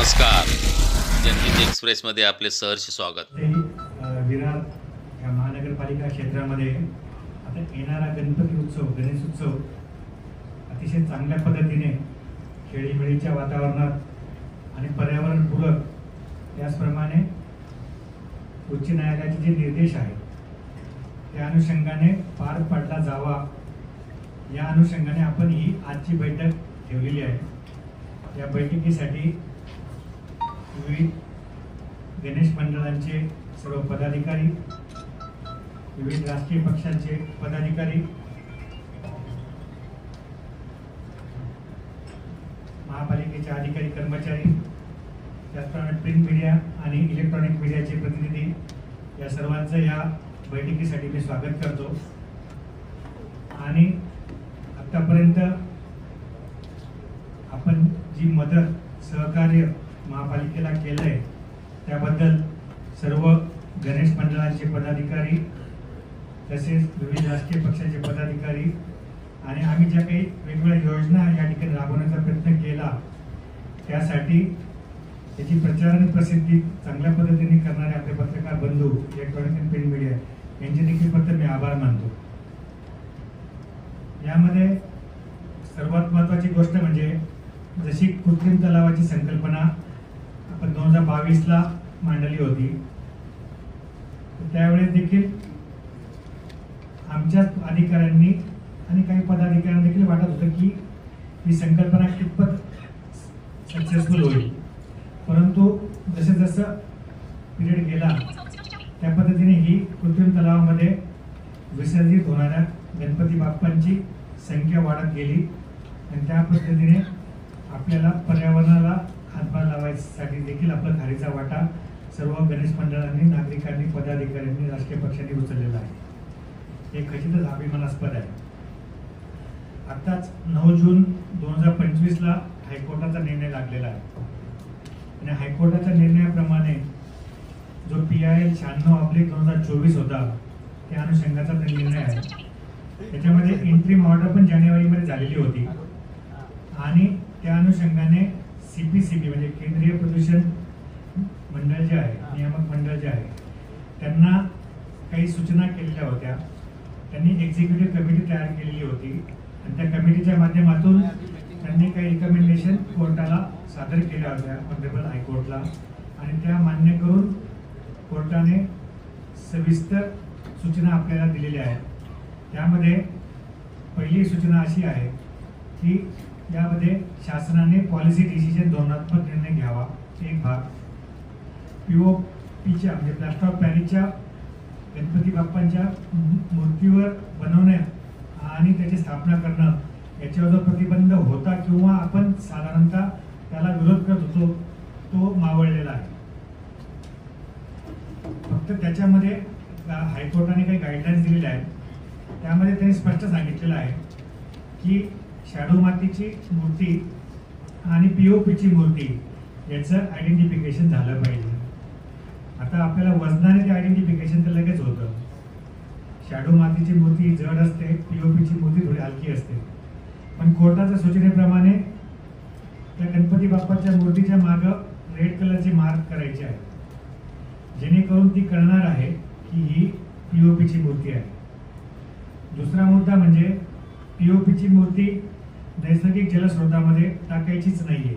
नमस्कार. जनहित एक्सप्रेसमध्ये आपले सहर्ष स्वागत. विरार या महानगरपालिका क्षेत्रामध्ये आता येणारा गणपती उत्सव गणेश उत्सव अतिशय चांगल्या पद्धतीने खेळीमेळीच्या वातावरणात आणि पर्यावरणपूरक त्याचप्रमाणे उच्च न्यायालयाचे जे निर्देश आहेत त्या अनुषंगाने पार पाडला जावा. या अनुषंगाने आपण ही आजची बैठक ठेवलेली आहे. या बैठकीसाठी विविध गणेश मंडळांचे सर्व पदाधिकारी विविध राजकीय पक्षांचे पदाधिकारी महापालिकेचे अधिकारी कर्मचारी त्याचप्रमाणे प्रिंट मीडिया आणि इलेक्ट्रॉनिक मीडियाचे प्रतिनिधी या सर्वांचं या बैठकीसाठी मी स्वागत करतो. आणि आतापर्यंत आपण जी मदत सहकार्य महापालिकेला केलं आहे त्याबद्दल सर्व गणेश मंडळाचे पदाधिकारी तसेच विविध राजकीय पक्षाचे पदाधिकारी आणि आम्ही ज्या काही वेगवेगळ्या योजना या ठिकाणी राबवण्याचा प्रयत्न केला त्यासाठी त्याची प्रचार आणि प्रसिद्धी चांगल्या पद्धतीने करणारे आपले पत्रकार बंधू इलेक्ट्रॉनिक अँड प्रिंट मीडिया यांचे देखील फक्त मी आभार मानतो. यामध्ये सर्वात महत्वाची गोष्ट म्हणजे जशी कृत्रिम तलावाची संकल्पना पण दोन हजार बावीसला मांडली होती. तर त्यावेळेस देखील आमच्या अधिकाऱ्यांनी आणि काही पदाधिकाऱ्यांनी देखील वाटत होतं की ही संकल्पना कितपत सक्सेसफुल होईल. परंतु जसं जसं पिरियड गेला त्या पद्धतीने ही कृत्रिम तलावामध्ये विसर्जित होणाऱ्या गणपती बाप्पांची संख्या वाढत गेली. आणि त्या पद्धतीने आपल्याला पर्यावरणाला हातभार लावायसाठी देखील आपला खारीचा वाटा सर्व गणेश मंडळांनी नागरिकांनी पदाधिकाऱ्यांनी राजकीय पक्षांनी उचललेला आहे. हे खचितच अभिमानास्पद आहे. आत्ताच नऊ जून दोन हजार पंचवीसला हायकोर्टाचा निर्णय लागलेला आहे. आणि हायकोर्टाच्या निर्णयाप्रमाणे जो पी आय एल शहाण्णव अप्रिल दोन हजार चोवीस होता त्या अनुषंगाचा निर्णय आहे. त्याच्यामध्ये एंट्री ऑर्डर पण जानेवारीमध्ये झालेली होती. आणि त्या अनुषंगाने सीपीसीबी म्हणजे केंद्रीय प्रदूषण मंडळ जे आहे नियामक मंडळ जे आहे त्यांना काही सूचना केलेल्या होत्या. त्यांनी एक्झिक्युटिव्ह कमिटी तयार केलेली होती. आणि त्या कमिटीच्या माध्यमातून त्यांनी काही रिकमेंडेशन कोर्टाला सादर केल्या होत्या ऑनरेबल हायकोर्टला आणि त्या मान्य करून कोर्टाने सविस्तर सूचना आपल्याला दिलेल्या आहेत. त्यामध्ये पहिली सूचना अशी आहे की यामध्ये शासनाने पॉलिसी डिसिजन धोरणात्मक निर्णय घ्यावा. एक भाग. पीओपीच्या म्हणजे प्लास्टर ऑफ पॅरिसच्या गणपती बाप्पांच्या मूर्तीवर बनवण्या आणि त्याची स्थापना करणं याच्यावर जो प्रतिबंध होता किंवा आपण साधारणतः त्याला विरोध करत होतो तो मावळलेला आहे. फक्त त्याच्यामध्ये हायकोर्टाने काही गाईडलाईन्स दिलेल्या आहेत. त्यामध्ये त्यांनी स्पष्ट सांगितलेलं आहे की शॅडो मातीची मूर्ती आणि पी ओ पीची मूर्ती याचं आयडेंटिफिकेशन झालं पाहिजे. आता आपल्याला वजनाने ते आयडेंटिफिकेशन तर लगेच होतं. शॅडो मातीची मूर्ती जड असते पी ओ पीची मूर्ती थोडी हलकी असते. पण कोर्टाच्या सूचनेप्रमाणे त्या गणपती बाप्पाच्या मूर्तीच्या मागं रेड कलरची मार्क करायची आहे. जेणेकरून ती कळणार आहे की ही पी ओ पीची मूर्ती आहे. दुसरा मुद्दा म्हणजे पी ओ पीची मूर्ती नैसर्गिक जलस्रोतामध्ये टाकायचीच नाही आहे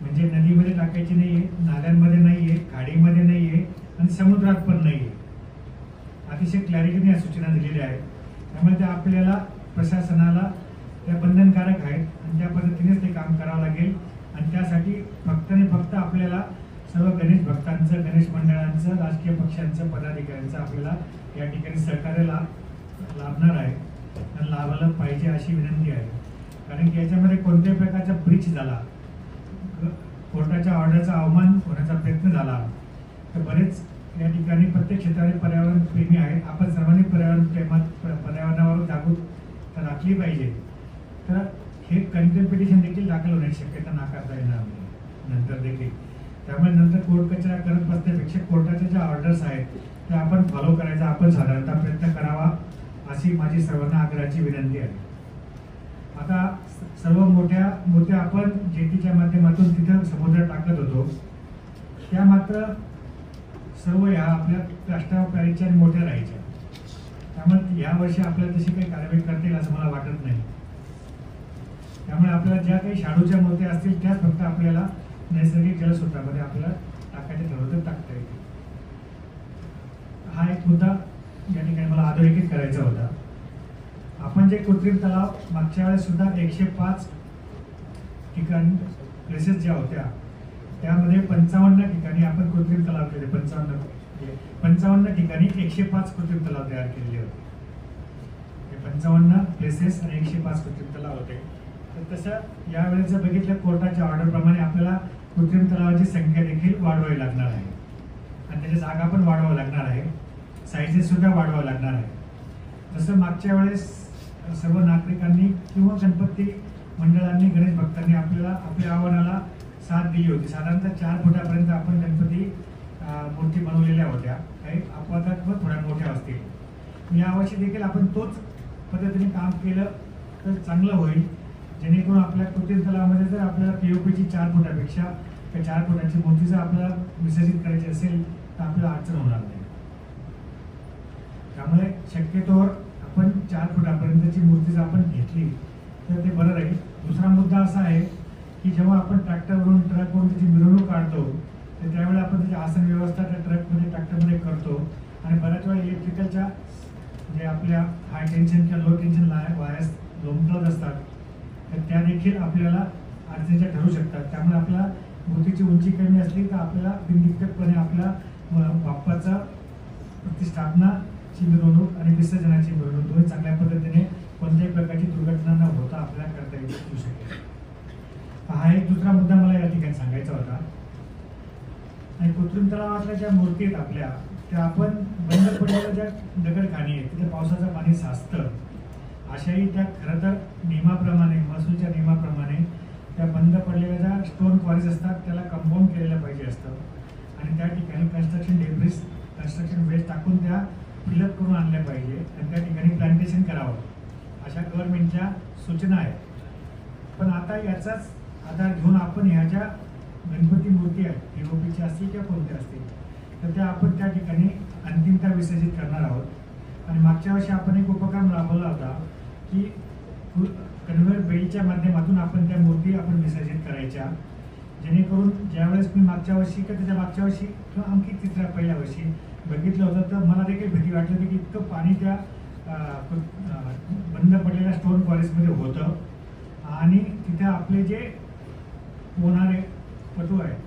म्हणजे नदीमध्ये टाकायची नाही आहे नाल्यांमध्ये नाहीये खाडीमध्ये आहे आणि समुद्रात पण नाही आहे अतिशय क्लॅरिटीने या सूचना दिलेल्या आहेत. त्यामुळे त्या आपल्याला प्रशासनाला त्या बंधनकारक आहेत आणि त्या पद्धतीनेच ते काम करावं लागेल. आणि त्यासाठी फक्त आणि फक्त आपल्याला सर्व गणेश भक्तांचं गणेश मंडळांचं राजकीय पक्षांचं पदाधिकाऱ्यांचं आपल्याला या ठिकाणी सहकार्य लाभ लाभणार आहे. आणि लाभायला पाहिजे अशी विनंती आहे. कारण की याच्यामध्ये कोणत्याही प्रकारचा ब्रीच झाला. कोर्टाच्या ऑर्डरचा अवमान होण्याचा प्रयत्न झाला. तर बरेच या ठिकाणी प्रत्येक क्षेत्राने पर्यावरण प्रेमी आहेत. आपण सर्वांनी पर्यावरण प्रेमात पर्यावरणावर जागृत राखली पाहिजे. तर हे कंटेम्प पिटिशन देखील दाखल होण्याची शक्यता नाकारता येणार नाही. नंतर देखील. त्यामुळे नंतर कोर्ट कचरा करत बसण्यापेक्षा कोर्टाच्या ज्या ऑर्डर्स आहेत त्या आपण फॉलो करायचा आपण साधारणतः प्रयत्न करावा अशी माझी सर्वांना आग्रहाची विनंती आहे. आता सर्व मोठ्या मोठ्या आपण जेटीच्या माध्यमातून तिथं समुद्रात टाकत होतो. त्या मात्र सर्व ह्या आपल्या राष्ट्रपारीच्या आणि मोठ्या राहायच्या. त्यामुळे यावर्षी आपल्याला तशी काही कारवाई करता येईल असं मला वाटत नाही. त्यामुळे आपल्याला ज्या काही शाडूच्या मूर्त्या असतील त्याच फक्त आपल्याला नैसर्गिक जलस्रोतामध्ये आपल्याला टाकायचे ठरवलं तर टाकता येईल. हा एक मुद्दा या ठिकाणी मला अधोरेखित करायचा होता. आपण जे कृत्रिम तलाव मागच्या वेळेस सुद्धा एकशे पाच ठिकाण प्लेसेस ज्या होत्या त्यामध्ये पंचावन्न ठिकाणी आपण कृत्रिम तलाव केले पंचावन्न म्हणजे पंचावन्न ठिकाणी एकशे पाच कृत्रिम तलाव तयार केलेले होते. हे पंचावन्न प्लेसेस आणि एकशे पाच कृत्रिम तलाव होते. तर तसं यावेळेस जर बघितलं कोर्टाच्या ऑर्डरप्रमाणे आपल्याला कृत्रिम तलावाची संख्या देखील वाढवावी लागणार आहे. आणि त्याच्या जागा पण वाढवावं लागणार आहे. साईजेस सुद्धा वाढवावं लागणार आहे. जसं मागच्या वेळेस सर्व नागरिकांनी किंवा गणपती मंडळांनी गणेश भक्तांनी आपल्याला आपल्या आव्हानाला साथ दिली होती. साधारणतः चार फुटापर्यंत आपण गणपती मूर्ती बनवलेल्या होत्या. काही अपवादात व थोड्या मोठ्या असतील. यावर्षी देखील आपण तोच पद्धतीने काम केलं तर चांगलं होईल. जेणेकरून आपल्या कृत्रिम तलावामध्ये जर आपल्याला पी ओ पीची चार फुटापेक्षा त्या चार फुटाची मूर्ती जर आपल्याला विसर्जित करायची असेल तर आपल्याला अडचण होणार नाही. त्यामुळे शक्यतोवर आपण चार फुटापर्यंतची मूर्ती जर आपण घेतली तर ते बरं राहील. दुसरा मुद्दा असा आहे की जेव्हा आपण ट्रॅक्टरवरून ट्रकवरून त्याची मिरवणूक काढतो तर त्यावेळेला आपण त्याची आसन व्यवस्था त्या ट्रकमध्ये ट्रॅक्टरमध्ये करतो. आणि बऱ्याच वेळा इलेक्ट्रिकलच्या जे आपल्या हाय टेन्शन किंवा लो टेन्शन वायर्स लोंबकळत असतात. तर त्या देखील आपल्याला अडचणीच्या ठरू शकतात. त्यामुळे आपल्या मूर्तीची उंची कमी असली तर आपल्याला बिनदिक्कतपणे आपल्या बाप्पाचा प्रतिष्ठापना ची मिरवणूक आणि विसर्जनाची मिरवणूक. दोन्ही चांगल्या पद्धतीने कोणत्याही प्रकारची दुर्घटना न होता आपल्याला करता येऊ येऊ शकेल हा एक दुसरा मुद्दा मला या ठिकाणी सांगायचा होता. आणि कृत्रिम तलावातल्या ज्या मूर्ती आहेत आपल्या त्या आपण बंद पडलेल्या ज्या दगडखाणी आहेत तिथे पावसाचं पाणी साचतं अशाही त्या खरं तर नियमाप्रमाणे महसूलच्या नियमाप्रमाणे त्या बंद पडलेल्या ज्या स्टोन क्वारीज असतात त्याला कंपाऊंड केलेलं पाहिजे असतं. आणि त्या ठिकाणी कन्स्ट्रक्शन डेब्रिस कन्स्ट्रक्शन वेस्ट टाकून त्या फिलअप करून आणल्या पाहिजे आणि त्या ठिकाणी प्लांटेशन करावं. अशा गव्हर्नमेंटच्या सूचना आहेत. पण आता याचाच आधार घेऊन आपण ह्या ज्या गणपती मूर्ती आहेत पीओपीच्या असतील किंवा कोणत्या असतील तर त्या आपण त्या ठिकाणी अंतिमता विसर्जित करणार आहोत. आणि मागच्या वर्षी आपण एक उपक्रम राबवला होता की कन्व्हेअर बेल्टच्या माध्यमातून आपण त्या मूर्ती आपण विसर्जित करायच्या. जेणेकरून ज्यावेळेस मी मागच्या वर्षी किंवा त्याच्या मागच्या वर्षी किंवा आणखी तिसऱ्या पहिल्या वर्षी बघितलं होतं तर मला देखील भीती वाटली होती की इतकं पाणी त्या बंद पडलेल्या स्टोन फॉरेस्टमध्ये होतं. आणि तिथे आपले जे होणारे पटू आहेत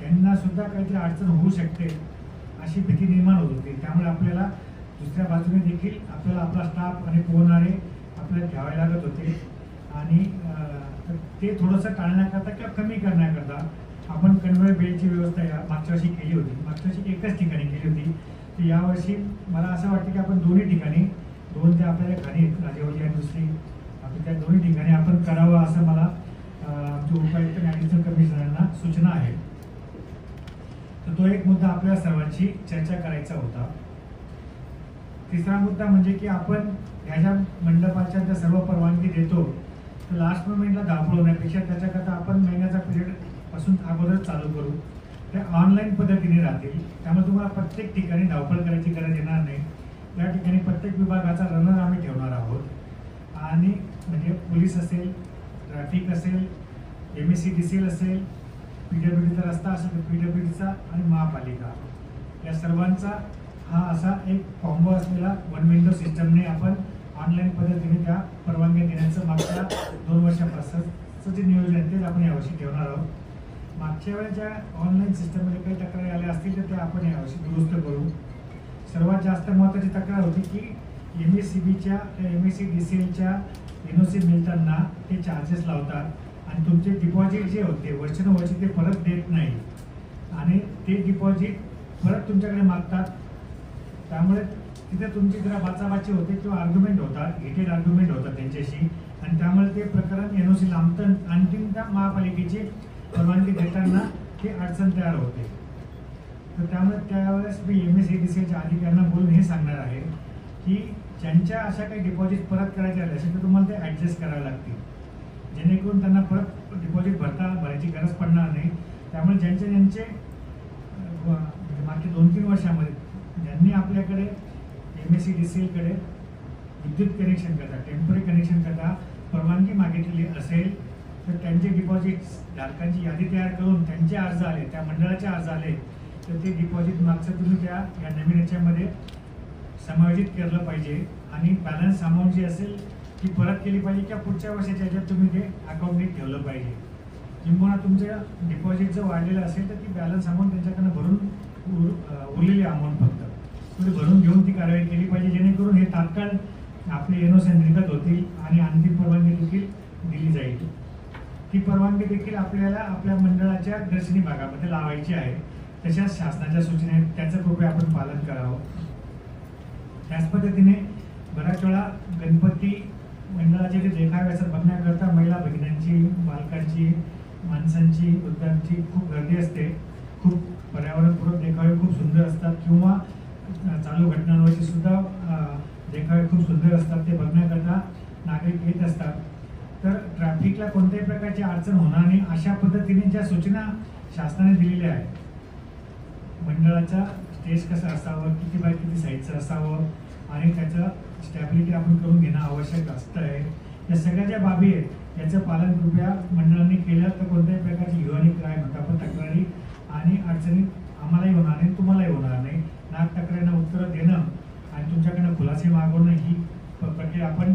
त्यांना सुद्धा काहीतरी अडचण होऊ शकते अशी भीती निर्माण होत होती. त्यामुळे आपल्याला दुसऱ्या बाजूने देखील आपल्याला आपला स्टाफ आणि पोहणारे आपल्याला घ्यावे लागत होते. आणि तर ते थोडंसं टाळण्याकरता किंवा कमी करण्याकरता आपण कन्व्हेअर बेल्टची व्यवस्था या मागच्या वर्षी केली होती. मागच्या वर्षी एकच ठिकाणी केली होती. तर यावर्षी मला असं वाटतं की आपण दोन्ही ठिकाणी दोन त्या आपल्याला खाली आहेत, राजेवाडी आणि दुसरी आपण त्या दोन्ही ठिकाणी आपण करावं असं मला अं, आमचे उपायुक्त आणि ॲडिशनल कमिशनरांना सूचना आहे. तर तो एक मुद्दा आपल्या सर्वांची चर्चा करायचा होता. तिसरा मुद्दा म्हणजे की आपण ह्या ज्या मंडपाच्या ज्या सर्व परवानगी देतो तर लास्ट मोमेंटला धावपळ होण्यापेक्षा त्याच्याकरता आपण पासून अगोदर चालू करू. त्या ऑनलाईन पद्धतीने राहतील. त्यामुळे तुम्हाला प्रत्येक ठिकाणी धावपळ करायची गरज येणार नाही. त्या ठिकाणी प्रत्येक विभागाचा रनर आम्ही ठेवणार आहोत. आणि म्हणजे पोलीस असेल ट्रॅफिक असेल M S C D C L असेल पी डब्ल्यू डीचा रस्ता असेल तर पी डब्ल्यू डीचा आणि महापालिका. या सर्वांचा हा असा एक कॉम्बो असलेला वन विंडो सिस्टमने आपण ऑनलाईन पद्धतीने त्या परवानग्या देण्याचं मागच्या दोन वर्षापासूनचं जे नियोजन आहे ते आपण यावर्षी ठेवणार आहोत. मागच्या वेळेस ज्या ऑनलाईन सिस्टममध्ये काही तक्रारी आल्या असतील तर त्या आपण यावर्षी दुरुस्त करू. सर्वात जास्त महत्त्वाची तक्रार होती की एम एस सी बीच्या M S C D C एलच्या एन ओ सी मिळताना ते चार्जेस लावतात आणि तुमचे डिपॉझिट जे होते वर्षानुवर्षी ते परत देत नाही. आणि ते डिपॉझिट परत तुमच्याकडे मागतात. त्यामुळे तिथे तुमची जरा बाचाबाची होते किंवा आर्ग्युमेंट होतात हिटेड आर्ग्युमेंट होतात त्यांच्याशी. आणि त्यामुळे ते प्रकरण एन ओ सी लांबतं त्या महापालिकेचे परवानगी देताना ती अडचण तयार होते. तर त्यामुळे त्यावेळेस मी एम एस सी डी सीच्या अधिकाऱ्यांना बोलून हे सांगणार आहे की ज्यांच्या अशा काही डिपॉझिट परत करायच्या आल्या असेल तर तुम्हाला ते ॲडजस्ट करावे लागतील. जेणेकरून त्यांना परत डिपॉझिट भरता भरायची गरज पडणार नाही. त्यामुळे ज्यांचे ज्यांचे म्हणजे मागच्या दोन तीन वर्षामध्ये ज्यांनी आपल्याकडे M S C D C एलकडे विद्युत कनेक्शन करता टेंपररी कनेक्शन करता परवानगी मागितलेली असेल तर त्यांचे डिपॉझिट्स धारकांची यादी तयार करून त्यांचे अर्ज आले त्या मंडळाचे अर्ज आले तर ते डिपॉझिट मागचं तुम्ही त्या या नवीन याच्यामध्ये समायोजित केलं पाहिजे. आणि बॅलन्स अमाऊंट जी असेल ती परत केली पाहिजे किंवा पुढच्या वर्षाच्या ह्याच्यात तुम्ही ते अकाउंटने ठेवलं पाहिजे. किंवा तुमचं डिपॉझिट जर वाढलेलं असेल तर ती बॅलन्स अमाऊंट त्यांच्याकडनं भरून उर- उरलेली अमाऊंट फक्त. तुम्ही भरून घेऊन ती कारवाई केली पाहिजे जेणेकरून हे तात्काळ आपले एनओ निर्गत होतील आणि अंतिम परवानगी देखील दिली जाईल. ही परवानगी देखील आपल्याला आपल्या मंडळाच्या दर्शनी भागामध्ये लावायची आहे. तशाच शासनाच्या सूचना आहेत. त्याचं कृपया आपण पालन करावं. त्याच पद्धतीने बऱ्याच वेळा गणपती मंडळाचे जे देखावे असतात बघण्याकरता महिला भगिनींची बालकांची माणसांची वृद्धांची खूप गर्दी असते. खूप पर्यावरणपूरक देखावे खूप सुंदर असतात. किंवा चालू घटनांवरचे सुद्धा देखावे खूप सुंदर असतात. ते बघण्याकरता नागरिक येत असतात. तर ट्रॅफिकला कोणत्याही प्रकारची अडचण होणार नाही अशा पद्धतीने ज्या सूचना शासनाने दिलेल्या आहेत. मंडळाचा स्टेज कसं असावं किती बाय किती साईजचं असावं आणि त्याचं स्टॅबिलिटी आपण करून घेणं आवश्यक असतं आहे या सगळ्या ज्या बाबी आहेत याचं पालन कृपया मंडळांनी केलं तर कोणत्याही प्रकारची युवानी काय म्हणतो आपण तक्रारी आणि अडचणी आम्हालाही होणार नाही तुम्हालाही होणार नाही. नाग तक्रारींना उत्तरं देणं आणि तुमच्याकडनं खुलासे मागवणं ही प्रक्रिया आपण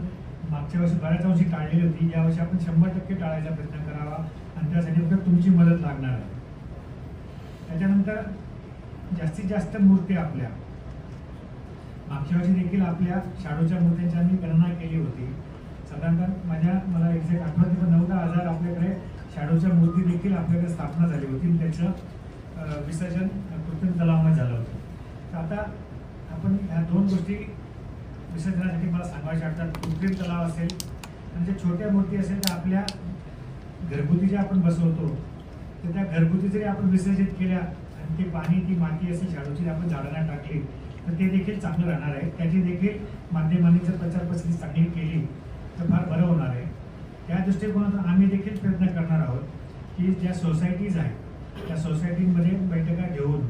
मागच्या वर्षी बऱ्याच वर्षी टाळलेली होती. यावर्षी आपण शंभर टक्के टाळायचा प्रयत्न करावा आणि त्यासाठी फक्त तुमची मदत लागणार आहे. त्याच्यानंतर जास्तीत जास्त मूर्ती आपल्या. मागच्या वर्षी देखील आपल्या शाडूच्या मूर्त्यांची आम्ही गणना केली होती. साधारणतः माझ्या मला एक्झॅक्ट आठवत पण नऊ दहा हजार आपल्याकडे शाडूच्या मूर्ती देखील आपल्याकडे स्थापना झाली होती आणि त्याचं विसर्जन कृत्रिम तलावामध्ये झालं होतं. तर आता आपण ह्या दोन गोष्टी विसर्जनासाठी मला सांगायचे वाटतात कृत्रिम तलाव असेल आणि जे छोट्या मूर्ती असेल तर आपल्या घरगुती जे आपण बसवतो तर त्या घरगुती जरी आपण विसर्जित केल्या आणि ते पाणी ती माती असेल झाडूची आपण झाडांना टाकली तर ते देखील चांगलं राहणार आहे. त्याची देखील माध्यमांनी जर प्रचार प्रसिद्धी चांगली केली तर फार बरं होणार आहे. त्या दृष्टिकोनातून आम्ही देखील प्रयत्न करणार आहोत की ज्या सोसायटीज आहेत त्या सोसायटीमध्ये बैठका घेऊन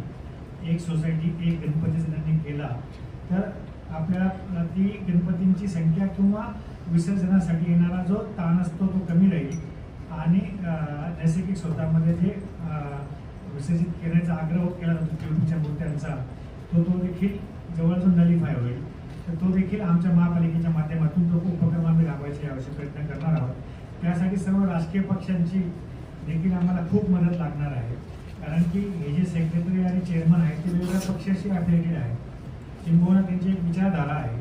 एक सोसायटी एक गणपती जर त्यांनी केला तर आपल्याला ती गणपतींची संख्या किंवा विसर्जनासाठी येणारा जो ताण असतो तो कमी राहील. आणि नैसर्गिक स्वतःमध्ये जे विसर्जित करण्याचा आग्रह केला जातो पिवळीच्या मूर्त्यांचा तो तो देखील जवळजवळ नलिफाय होईल. तर तो देखील आमच्या महापालिकेच्या माध्यमातून तो उपक्रम आम्ही राबवायचे यावर्षी प्रयत्न करणार आहोत. त्यासाठी सर्व राजकीय पक्षांची देखील आम्हाला खूप मदत लागणार आहे. कारण की हे जे सेक्रेटरी आणि चेअरमन आहेत ते वेगवेगळ्या पक्षाशी अफिलेटेड आहेत. किंबहुना त्यांची एक विचारधारा आहे.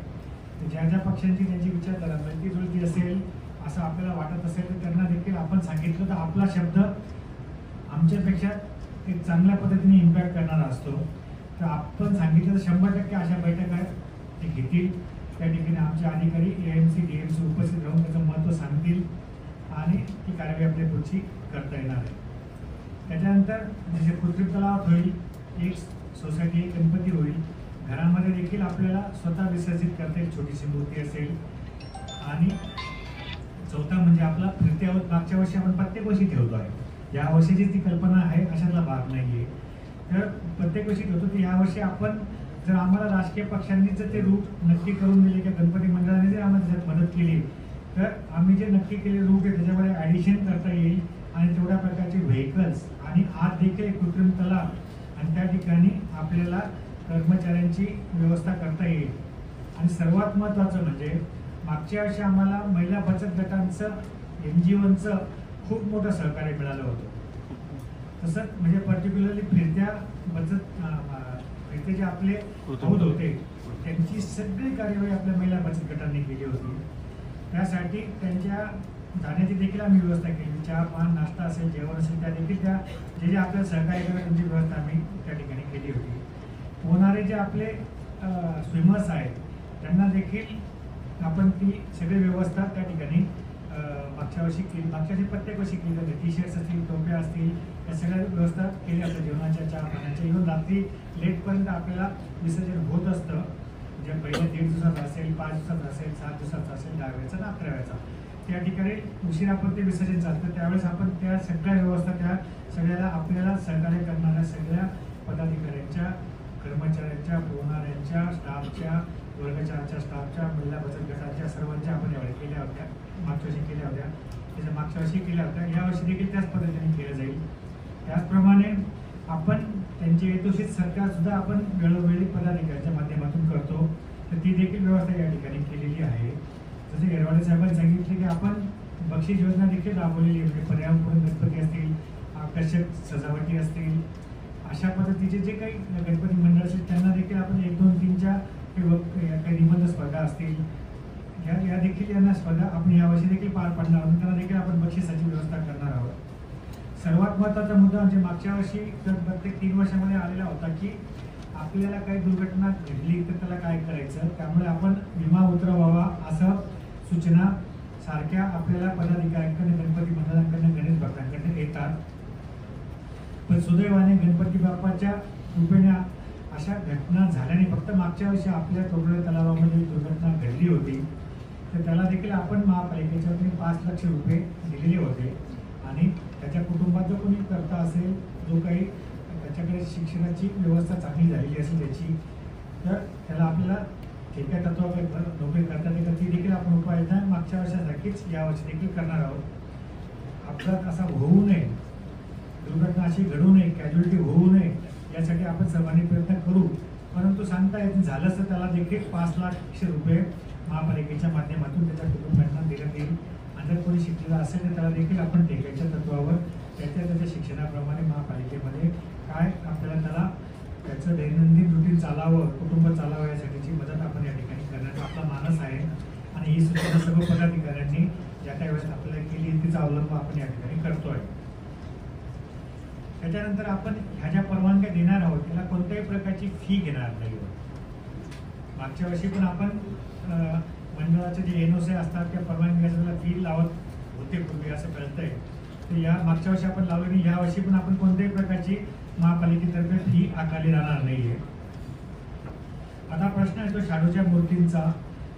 तर ज्या ज्या पक्षांची त्यांची विचारधारा मिळती जुळती असेल असं आपल्याला वाटत असेल तर त्यांना देखील आपण सांगितलं तर आपला शब्द आमच्यापेक्षा एक चांगल्या पद्धतीने इम्पॅक्ट करणारा असतो. तर आपण सांगितलं तर शंभर टक्के अशा बैठका ते घेतील. त्या ठिकाणी आमचे अधिकारी A M C D M C उपस्थित राहून त्याचं महत्त्व सांगतील आणि ती कारवाई आपल्या पुढची करता येणार आहे. त्याच्यानंतर म्हणजे जसे कृत्रिम तलावात होईल एक सोसायटी एक गणपती होईल घरामध्ये देखील आपल्याला स्वतः विसर्जित करता येईल छोटीशी मूर्ती असेल. आणि चौथा म्हणजे आपला फिरत्या मागच्या वर्षी आपण प्रत्येक वर्षी ठेवतो आहे. या वर्षीची ती कल्पना आहे अशातला भाग नाही आहे तर प्रत्येक वर्षी ठेवतो तर यावर्षी आपण जर आम्हाला राजकीय पक्षांनी जर ते रूप नक्की करून दिले किंवा गणपती मंडळाने जर आम्हाला मदत केली तर आम्ही जे नक्की केलेले रूप आहे त्याच्यामध्ये ॲडिशन करता येईल. आणि तेवढ्या प्रकारचे व्हेकल्स आणि आत देखील एक कृत्रिम तलाव. आणि त्या ठिकाणी आपल्याला कर्मचाऱ्यांची व्यवस्था करता येईल. आणि सर्वात महत्त्वाचं म्हणजे मागच्या वर्षी आम्हाला महिला बचत गटांचं एन जी ओचं खूप मोठं सहकार्य मिळालं होतं. तसंच म्हणजे पर्टिक्युलरली फिरत्या बचत फिरते जे आपले हौद होते त्यांची सगळी कार्यवाही आपल्या महिला बचत गटांनी केली होती. त्यासाठी त्यांच्या जाण्याची देखील आम्ही व्यवस्था केली. चहा पान नाश्ता असेल जेवण असेल त्या देखील त्या जे जे आपल्याला सहकार्य करतात त्यांची व्यवस्था आम्ही त्या ठिकाणी केली होती. होणारे जे आपले स्विमर्स आहेत त्यांना देखील आपण ती सगळी व्यवस्था त्या ठिकाणी मागच्या वर्षी केली. मागच्या वर्षी प्रत्येक वर्षी केली जाते. टी शर्ट्स असतील टोप्या असतील या सगळ्या व्यवस्था केली आपल्या जेवणाच्या चहा पाण्याच्या. इव्हन रात्री लेटपर्यंत आपल्याला विसर्जन होत असतं. जे पहिले दीड दिवसाचा असेल पाच दिवसाचा असेल सात दिवसाचा असेल दहाव्याचा आणि अकराव्याचा त्या ठिकाणी उशीर आपण ते विसर्जन चालतं. त्यावेळेस आपण त्या सगळ्या व्यवस्था त्या सगळ्याला आपल्याला सहकार्य करणाऱ्या सगळ्या पदाधिकाऱ्यांच्या कर्मचाऱ्यांच्या पोहणाऱ्यांच्या स्टाफच्या वर्गचाराच्या स्टाफच्या महिला बचत गटाच्या सर्वांच्या आपण यावेळी केल्या होत्या. मागच्या वर्षी केल्या होत्या. त्याच्या मागच्या वर्षी केल्या होत्या. यावर्षी देखील त्याच पद्धतीने केलं जाईल. त्याचप्रमाणे आपण त्यांची हेतुशीत सरकारसुद्धा आपण वेळोवेळी पदाधिकाऱ्यांच्या माध्यमातून करतो. तर ती देखील व्यवस्था या ठिकाणी केलेली आहे. जसे येरवाडे साहेबांनी सांगितले की आपण बक्षीस योजना देखील राबवलेली आहे. म्हणजे पर्यावरण गणपती असतील आकर्षक सजावटी असतील अशा पद्धतीचे जे काही गणपती मंडळ असतील त्यांना देखील आपण एक दोन तीनच्या काही निबंध स्पर्धा असतील या या देखील यांना स्पर्धा आपण यावर्षी देखील पार पाडणार आहोत. त्यांना देखील आपण बक्षिसाची व्यवस्था करणार आहोत. सर्वात महत्त्वाचा मुद्दा म्हणजे मागच्या वर्षी तर प्रत्येक तीन वर्षामध्ये आलेला होता की आपल्याला काही दुर्घटना घडली तर त्याला काय करायचं? त्यामुळे आपण विमा उतरवावा असं सूचना सारख्या आपल्याला पदाधिकाऱ्यांकडे गणपती मंडळांकडनं गणेश भक्तांकडनं येतात. पण सुदैवाने गणपती बाप्पाच्या कृपेने अशा घटना झाल्याने फक्त मागच्या वर्षी आपल्या तोरडे तलावामध्ये दुर्घटना घडली होती. तर त्याला देखील आपण महापालिकेच्या वतीने पाच लक्ष रुपये दिलेले होते. आणि त्याच्या कुटुंबात जो कोणी करता असेल जो काही त्याच्याकडे शिक्षणाची व्यवस्था चांगली झालेली असेल त्याची तर त्याला आपल्याला ठेक्या तत्वाकडे नोकरी करता येईल. ती देखील आपण उपाययोजना मागच्या वर्षासारखीच यावर्षी देखील करणार आहोत. अपघात असा होऊ नये. दुर्घटना अशी घडू नये कॅज्युअलिटी होऊ नये यासाठी आपण सर्वांनी प्रयत्न करू. परंतु सांगता येत झालंच तर त्याला देखील पाच लाखशे रुपये महापालिकेच्या माध्यमातून त्याच्या कुटुंबांना देण्यात येईल. आणि जर कोणी शिकलेला असेल तर त्याला देखील आपण टेकायच्या तत्वावर त्याच्या त्याच्या शिक्षणाप्रमाणे महापालिकेमध्ये काय आपल्याला त्याला त्याचं दैनंदिन रुटीन चालावं कुटुंब चालावं यासाठीची मदत आपण या ठिकाणी करण्याचा आपला मानस आहे. आणि ही सूचना सर्व पदाधिकाऱ्यांनी ज्या त्या वेळेस आपल्याला केली तिचा अवलंब आपण या ठिकाणी करतो आहे त्याच्यानंतर आपण ह्या ज्या परवानग्या देणार आहोत त्याला कोणत्याही प्रकारची फी घेणार नाही मागच्या वर्षी पण आपण मंडळाचे जे एनओसी असतात त्या परवानग्याला फी लावत होते पूर्वी असं कळतंय. तर या मागच्या वर्षी आपण लावलं नाही या वर्षी पण आपण कोणत्याही प्रकारची महापालिकेतर्फे फी आकारली जाणार नाहीये. आता प्रश्न येतो शाडूच्या मूर्तींचा.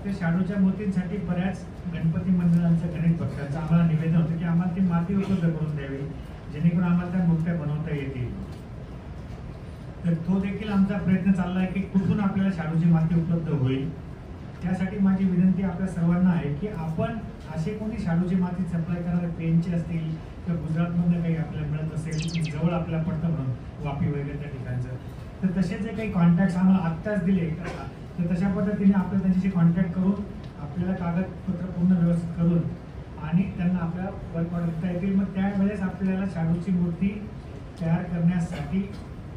त्या शाडूच्या मूर्तींसाठी बऱ्याच गणपती मंडळांचं गणेश भक्तांचं आम्हाला निवेदन होतं की आम्हाला ती माती उपलब्ध करून द्यावी. जेणेकरून आम्हाला त्या मूर्त्या बनवता येतील. तर तो देखील आमचा प्रयत्न चालला आहे की कुठून आपल्याला शाडूची माती उपलब्ध होईल? त्यासाठी माझी विनंती आपल्या सर्वांना आहे की आपण असे कोणी शाडूची माती सप्लाय करणारे पेनचे असतील किंवा गुजरातमधनं काही आपल्याला मिळत असेल जवळ आपल्याला पडतं म्हणून वापी वगैरे त्या ठिकाणचं. तर तसे जे काही कॉन्टॅक्ट आम्हाला आत्ताच दिले तर तशा पद्धतीने आपल्या त्यांच्याशी कॉन्टॅक्ट करून आपल्याला कागदपत्र पूर्ण व्यवस्थित करून आणि त्यांना आपल्या वर्क ऑर्डर देता येतील मग त्यावेळेस आपल्याला शाडूची मूर्ती तयार करण्यासाठी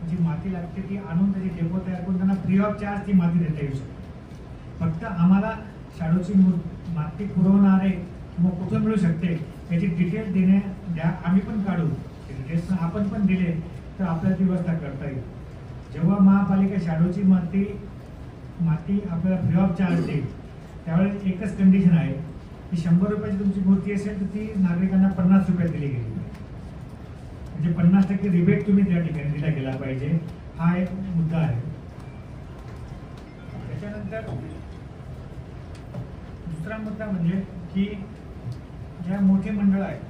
जी माती लागते ती आणून त्याची डेपो तयार करून त्यांना फ्री ऑफ चार्ज ती माती देता येऊ शकते. फक्त आम्हाला शाडूची मूर् माती पुरवणारे किंवा कुठं मिळू शकते त्याची डिटेल देण्या द्या आम्ही पण काढू. डिटेल्स आपण पण दिले तर आपल्याला ती व्यवस्था करता येईल. जेव्हा महापालिका शाडूची माती माती आपल्याला फ्री ऑफ चार्ज देईल त्यावेळेस एकच कंडिशन आहे की शंभर रुपयाची तुमची मूर्ती असेल तर ती नागरिकांना पन्नास रुपयात दिली गेली. म्हणजे पन्नास टक्के रिबेट तुम्ही त्या ठिकाणी दिला गेला पाहिजे. हा एक मुद्दा आहे. त्याच्यानंतर दुसरा मुद्दा म्हणजे की ज्या मोठे मंडळ आहेत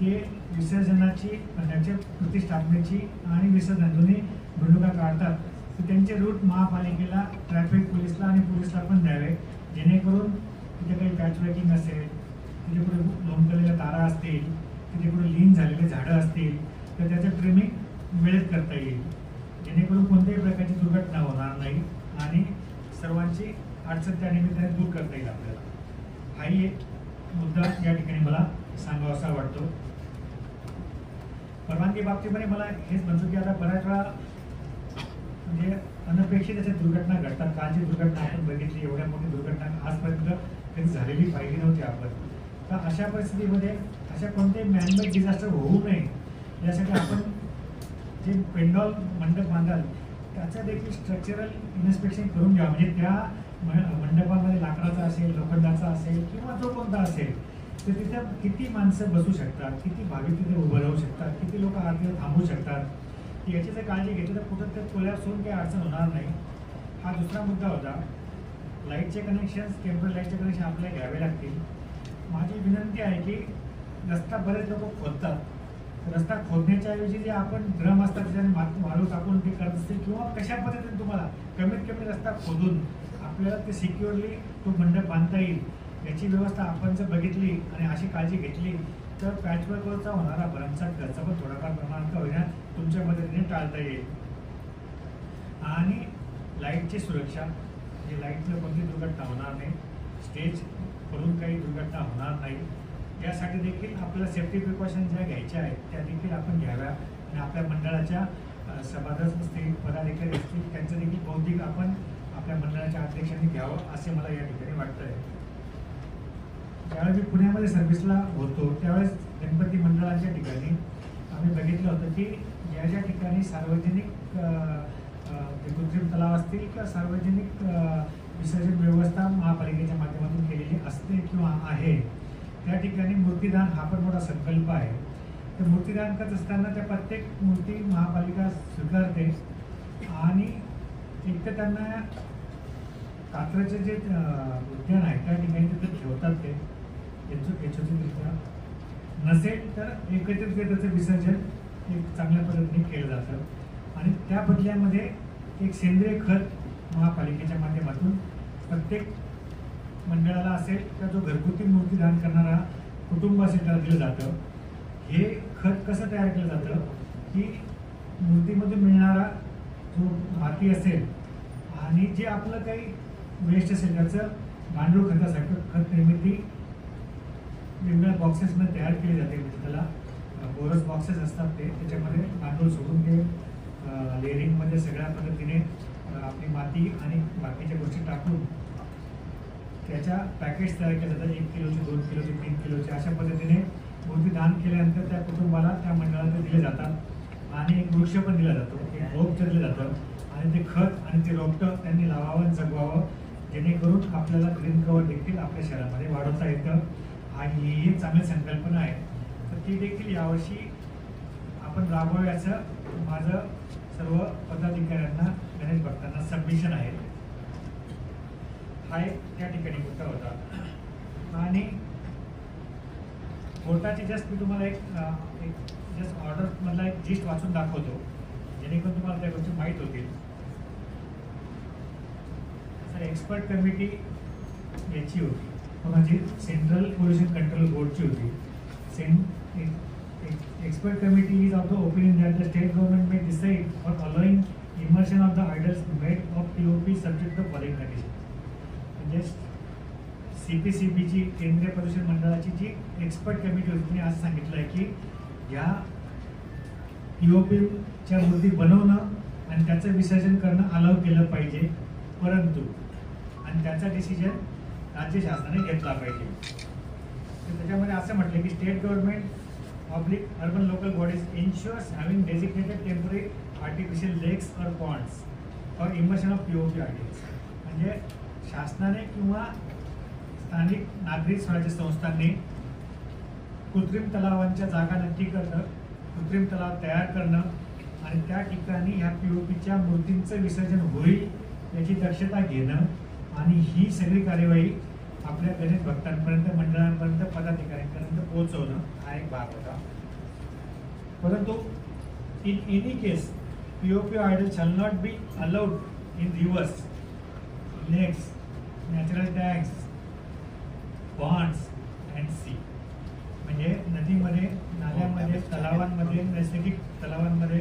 ते विसर्जनाची त्याच्या प्रतिष्ठापनेची आणि विसर्जन दोन्ही मिरवणुका काढतात तर त्यांचे रूट महापालिकेला ट्रॅफिक पोलिसला आणि पोलिसला पण द्यावे. जेणेकरून तिथे काही पॅच वर्किंग असेल तिथे कुठे लोंबकलेल्या तारा असतील तिथे कुठे लीन झालेले झाडं असतील तर त्याचं ट्रिमिंग वेळेत करता येईल. जेणेकरून कोणत्याही प्रकारची दुर्घटना होणार नाही आणि सर्वांची अडचण त्या निमित्ताने दूर करता येईल आपल्याला. हाही एक मुद्दा या ठिकाणी मला सांगावासा वाटतो. परवानगी बाबतीमध्ये मला हेच म्हणतो की आता बऱ्याच वेळा म्हणजे अनपेक्षित अशा दुर्घटना घडतात. कालची दुर्घटना आपण बघितली एवढ्या मोठी दुर्घटना आजपर्यंत कधी झालेली पाहिली नव्हती आपण. तर अशा परिस्थितीमध्ये अशा कोणतेही मॅनमेड डिझास्टर होऊ नये. यासाठी आपण जे पेंडॉल मंडप बांधाल त्याचं देखील स्ट्रक्चरल इन्स्पेक्शन करून घ्या म्हणजे त्या मंडपामध्ये लाकडाचा असेल लोखंडाचा असेल किंवा जो कोणता असेल तर तिथं किती माणसं बसू शकतात किती भाविक तिथे उभं राहू शकतात किती लोक आरतीला थांबू शकतात याची जर काळजी घेतली तर कुठं त्या कोल्याप्स होऊन काही अडचण होणार नाही. हा दुसरा मुद्दा होता. लाईटचे कनेक्शन टेंपररी लाईटचे कनेक्शन आपल्याला घ्यावे लागतील. माझी विनंती आहे की रस्ता बरेच लोक खोदतात. रस्ता खोदण्याच्या ऐवजी जे आपण ड्रम असतात त्याच्याने वाळू टाकून ते करत असतील किंवा कशा पद्धतीने तुम्हाला कमीत कमी रस्ता खोदून आपल्याला ते सिक्युअरली तो मंडप बांधता येईल याची व्यवस्था आपण जर बघितली आणि अशी काळजी घेतली तर पॅचवर्कवरचा होणारा भरमसाठ खर्च पण थोडाफार प्रमाणात का होईना तुमच्या मदतीने टाळता येईल. आणि लाईटची सुरक्षा. म्हणजे लाईटनं कोणती दुर्घटना होणार नाही स्टेज करून काही दुर्घटना होणार नाही. त्यासाठी देखील आपल्याला सेफ्टी प्रिकॉशन ज्या घ्यायच्या आहेत त्या देखील आपण घ्याव्या. आणि आपल्या मंडळाच्या अ, सभासद असतील पदाधिकारी असतील त्यांचं देखील बौद्धिक आपण आपल्या मंडळाच्या अध्यक्षांनी घ्यावं असे मला या ठिकाणी वाटतंय. ज्यावेळेस मी पुण्यामध्ये सर्व्हिसला होतो त्यावेळेस गणपती मंडळाच्या ठिकाणी आम्ही बघितलं होतं की ज्या ज्या ठिकाणी सार्वजनिक ते कृत्रिम तलाव असतील किंवा सार्वजनिक विसर्जन व्यवस्था महापालिकेच्या माध्यमातून केलेली असते किंवा आहे त्या ठिकाणी मूर्तीदान हा पण मोठा संकल्प आहे. तर मूर्तीदान करत असताना त्या प्रत्येक मूर्ती महापालिका स्वीकारते आणि एक तर त्यांना कात्रचे जे उद्यान आहे त्या ठिकाणी तिथे ठेवतात ते यशोचितरित्या नसेल तर एकत्रित त्याचं विसर्जन एक चांगल्या पद्धतीने केलं जातं. आणि त्या बदल्यामध्ये एक सेंद्रिय खत महापालिकेच्या माध्यमातून प्रत्येक मंडळाला असेल किंवा जो घरगुती मूर्ती दान करणारा कुटुंब असेल त्याला दिलं जातं हे खत कसं तयार केलं जातं? की मूर्तीमधून मिळणारा जो माती असेल आणि जे आपलं काही वेस्ट असेल त्याचं गांडूळ खतासारखं खत निर्मिती वेगवेगळ्या बॉक्सेसमध्ये तयार केली जाते. म्हणजे त्याला बोरस बॉक्सेस असतात ते त्याच्यामध्ये गांडूळ सोडून ते लेअरिंगमध्ये सगळ्या पद्धतीने आपली माती आणि बाकीच्या गोष्टी टाकून त्याच्या पॅकेट्स तयार केल्या जातात. एक किलोचे दोन किलोचे तीन किलोचे अशा पद्धतीने मूर्ती दान केल्यानंतर त्या कुटुंबाला त्या मंडळाला दिले जातात. आणि एक वृक्ष पण दिला जातो एक रोप दिलं जातं. आणि ते खत आणि ते रोपटं त्यांनी लावावं जगवावं जेणेकरून आपल्याला ग्रीन कवर देखील आपल्या शहरामध्ये वाढवता येतं. आणि ही एक चांगली संकल्पना आहे. तर ती देखील यावर्षी आपण राबवायचं माझं सर्व पदाधिकाऱ्यांना गणेश भक्तांना सबमिशन आहे. हा एक त्या ठिकाणी मुद्दा होता. आणि कोर्टाची जस्ट मी तुम्हाला एक एक जस्ट ऑर्डर मधला एक लिस्ट वाचून दाखवतो. जेणेकरून तुम्हाला त्या गोष्टी माहीत होतील. सर एक्सपर्ट कमिटी याची होती. कोणाची? सेंट्रल पोल्युशन कंट्रोल बोर्डची होती. Says expert committee is of the opinion that the state government may decide for allowing immersion of the idols made of P O P subject conditions. Following म्हणजे C P C बीची केंद्रीय प्रदूषण मंडळाची जी expert committee होती तिने असं सांगितलं आहे की या पीओपीच्या मूर्ती बनवणं आणि त्याचं विसर्जन करणं अलाव केलं पाहिजे परंतु आणि त्याचा डिसिजन राज्य शासनाने घेतला पाहिजे तर त्याच्यामध्ये असं म्हटलं की state government public urban local bodies ensures having designated temporary artificial lakes or ponds for immersion of POP artist म्हणजे शासनाने किंवा स्थानिक नागरिक स्वराज्य संस्थांनी कृत्रिम तलावांच्या जागा नक्की करणं कृत्रिम तलाव तयार करणं आणि त्या ठिकाणी ह्या पी ओ पीच्या मूर्तींचं विसर्जन होईल याची दक्षता घेणं आणि ही सगळी कार्यवाही आपल्या गणेश भक्तांपर्यंत मंडळांपर्यंत पदाधिकाऱ्यांपर्यंत पोहोचवणं हा एक भाग होता. परंतु in any case P O P idol shall not be allowed in rivers lakes natural tanks ponds and sea म्हणजे नदीमध्ये नाल्यामध्ये तलावांमध्ये नैसर्गिक तलावांमध्ये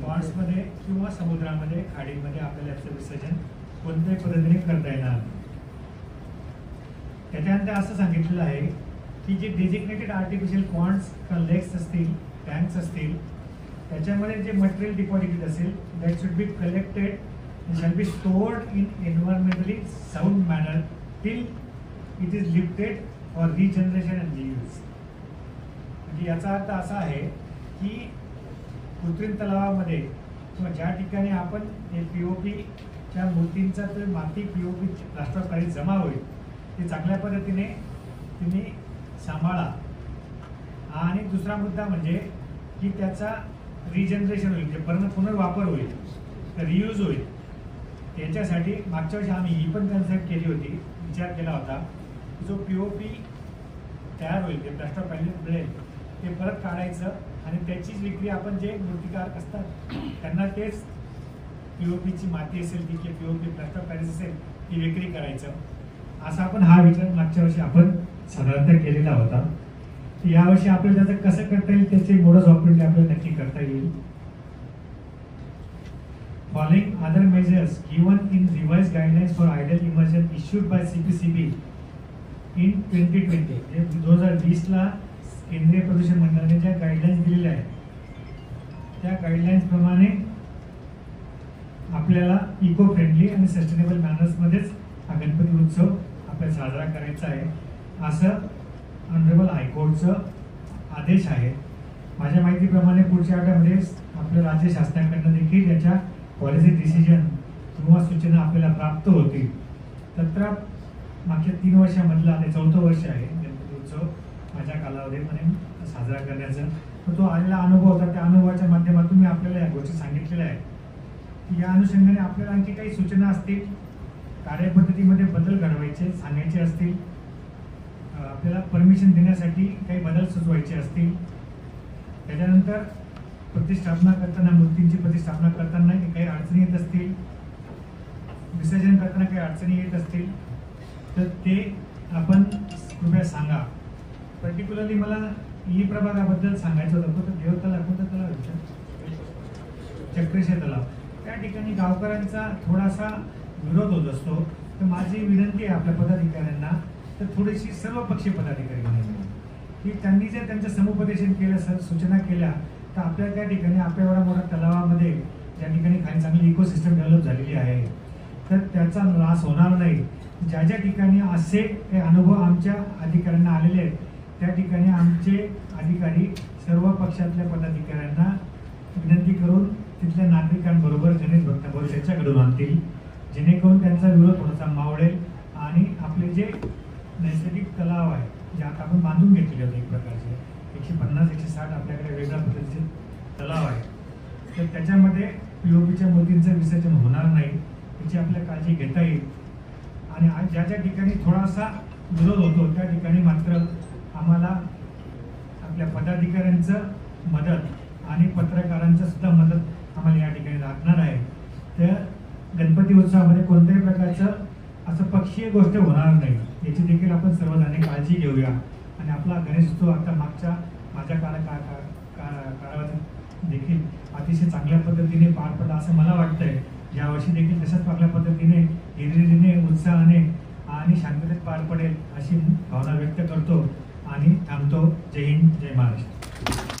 बॉन्ड्समध्ये किंवा समुद्रामध्ये खाडीमध्ये आपल्याला याचं विसर्जन कोणत्याही पद्धतीने करता येणार नाही. त्याच्यानंतर असं सांगितलेलं आहे की जे डेजिग्नेटेड आर्टिफिशियल पॉन्ड्स किंवा लेक्स असतील टँक्स असतील त्याच्यामध्ये जे मटेरियल डिपॉझिटेड असेल that should be collected shall be stored in environmentally sound manner till it is lifted for regeneration and reuse म्हणजे याचा अर्थ असा आहे की कृत्रिम तलावामध्ये किंवा ज्या ठिकाणी आपण हे पी ओ पीच्या मूर्तींचा तर माती पी ओ पी राष्ट्रस्थानी जमा होईल ते चांगल्या पद्धतीने तुम्ही सांभाळा. आणि दुसरा मुद्दा म्हणजे की त्याचा रिजनरेशन होईल म्हणजे पुनर् पुनर्वापर होईल रियूज होईल. त्याच्यासाठी मागच्या वर्षी आम्ही ही पण कन्सेप्ट केली होती विचार केला होता जो पी ओ पी तयार होईल ते प्लास्टर पॅनल मिळेल ते परत काढायचं आणि त्याचीच विक्री आपण जे मूर्तिकार असतात त्यांना तेच पी ओ पीची माती असेल ती किंवा पी प्लास्टर पॅलेस असेल ती विक्री करायचं. असा आपण हा विचार मागच्या वर्षी आपण साधारणतः केलेला होता. तर यावर्षी आपल्याला त्याचं कसं करता येईल त्याचे मोडस ऑपरेटिंग आपल्याला नक्की करता येईल. Following in measures guidelines for revised immersion for idle immersion issued by CPCB in 2020 हे दोन हजार वीसला केंद्रीय प्रदूषण मंडळाने ज्या गाईडलाईन्स दिलेल्या आहेत त्या गाईडलाईन्स प्रमाणे आपल्याला इको फ्रेंडली आणि सस्टेनेबल मॅनर्समध्येच हा गणपती उत्सव आपल्याला साजरा करायचा आहे. असं ऑनरेबल हायकोर्टचं आदेश आहे. माझ्या माहितीप्रमाणे पुढच्या आठवड्यामध्ये आपल्या राज्य शासनाकडनं देखील याच्या पॉलिसी डिसिजन किंवा सूचना आपल्याला प्राप्त होतील. तत्र मागच्या तीन वर्षामधला ते चौथं वर्ष आहे. गणपती उत्सव माझ्या कालावधीमध्ये साजरा करण्याचा. तर तो आलेला अनुभव होता. त्या अनुभवाच्या माध्यमातून मी आपल्याला या गोष्टी सांगितलेल्या आहेत. या अनुषंगाने आपल्याला आणखी काही सूचना असतील? कार्यपद्धतीमध्ये बदल घडवायचे सांगायचे असतील आपल्याला परमिशन देण्यासाठी काही बदल सुचवायचे असतील. त्याच्यानंतर प्रतिष्ठापना करताना मूर्तींची प्रतिष्ठापना करताना काही अडचणी येत असतील. विसर्जन करताना काही अडचणी येत असतील. तर ते आपण कृपया सांगा. पर्टिक्युलरली मला ई प्रभागाबद्दल सांगायचं होतं. कोणतं देवतला कोणतं तलाव विचार चक्रेश्वर तलाव त्या ठिकाणी गावकऱ्यांचा थोडासा विरोध होत असतो. तर माझी विनंती आहे आपल्या पदाधिकाऱ्यांना तर थोडीशी सर्वपक्षीय पदाधिकारी की त्यांनी जर त्यांचं समुपदेशन केलं सर सूचना केल्या तर आपल्या त्या ठिकाणी आपल्या एवढ्या मोठ्या तलावामध्ये ज्या ठिकाणी काही चांगली इकोसिस्टम डेव्हलप झालेली आहे तर त्याचा नाश होणार नाही. ज्या ज्या ठिकाणी असे काही अनुभव आमच्या अधिकाऱ्यांना आलेले आहेत त्या ठिकाणी आमचे अधिकारी सर्व पक्षातल्या पदाधिकाऱ्यांना विनंती करून तिथल्या नागरिकांबरोबर गणेश भक्त चर्चा आणतील. जेणेकरून त्यांचा विरोध थोडासा मावळेल आणि आपले जे नैसर्गिक तलाव आहे जे आता आपण बांधून घेतलेले आहेत एक प्रकारचे एकशे पन्नास एकशे साठ आपल्याकडे वेगळ्या पद्धतीचे तलाव आहे तर त्याच्यामध्ये पीओपीच्या मूर्तींचं विसर्जन होणार नाही याची आपल्याला काळजी घेता येईल. आणि आज ज्या ज्या ठिकाणी थोडासा विरोध होतो त्या ठिकाणी मात्र आम्हाला आपल्या पदाधिकाऱ्यांचं मदत आणि पत्रकारांचं सुद्धा मदत आम्हाला या ठिकाणी लागणार आहे. तर गणपती उत्सवामध्ये कोणत्याही प्रकारचं असं पक्षीय गोष्ट होणार नाही. याची देखील आपण सर्वजणांनी काळजी घेऊया. आणि आपला गणेश उत्सव आता मागच्या माझ्या काळा का का- का- काळात देखील अतिशय चांगल्या पद्धतीने पार पडला असं मला वाटतंय. यावर्षी देखील तशाच चांगल्या पद्धतीने हिरिरीने उत्साहाने आणि शांततेत पार पडेल अशी भावना व्यक्त करतो आणि थांबतो. जय हिंद जय महाराष्ट्र.